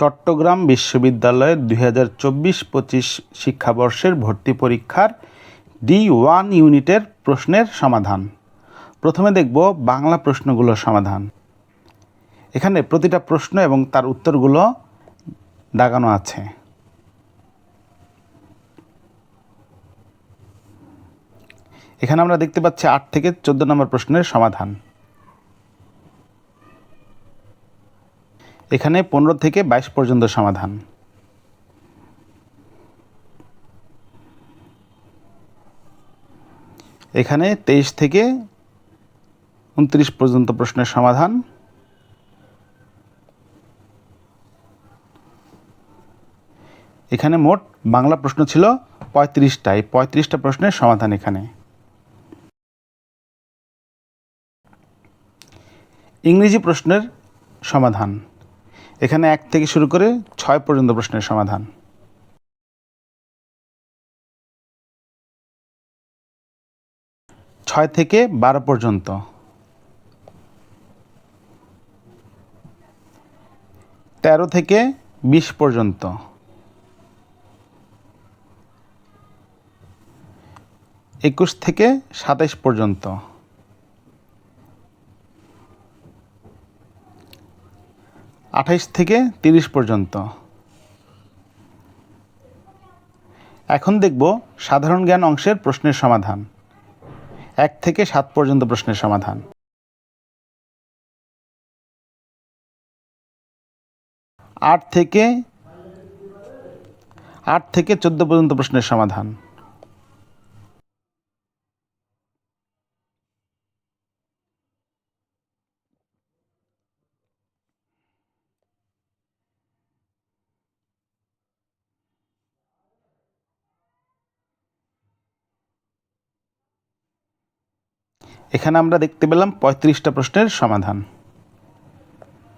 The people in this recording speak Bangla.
চট্টগ্রাম বিশ্ববিদ্যালয়ের দুই হাজার চব্বিশ পঁচিশ শিক্ষাবর্ষের ভর্তি পরীক্ষার ডি ওয়ান ইউনিটের প্রশ্নের সমাধান। প্রথমে দেখব বাংলা প্রশ্নগুলোর সমাধান। এখানে প্রতিটা প্রশ্ন এবং তার উত্তরগুলো দাগানো আছে। এখানে আমরা দেখতে পাচ্ছি আট থেকে চোদ্দ নম্বর প্রশ্নের সমাধান। এখানে পনেরো থেকে বাইশ পর্যন্ত সমাধান। এখানে তেইশ থেকে উনত্রিশ পর্যন্ত প্রশ্নের সমাধান। এখানে মোট বাংলা প্রশ্ন ছিল পঁয়ত্রিশটা। এই পঁয়ত্রিশটা প্রশ্নের সমাধান এখানে। ইংরেজি প্রশ্নের সমাধান। এখানে এক থেকে শুরু করে ছয় পর্যন্ত প্রশ্নের সমাধান। ছয় থেকে বারো পর্যন্ত। তেরো থেকে বিশ পর্যন্ত। একুশ থেকে সাতাইশ পর্যন্ত। আঠাইশ থেকে তিরিশ পর্যন্ত। এখন দেখব সাধারণ জ্ঞান অংশের প্রশ্নের সমাধান। এক থেকে সাত পর্যন্ত প্রশ্নের সমাধান। আট থেকে আট থেকে চোদ্দ পর্যন্ত প্রশ্নের সমাধান। এখানে আমরা দেখতে পেলাম পঁয়ত্রিশটা প্রশ্নের সমাধান।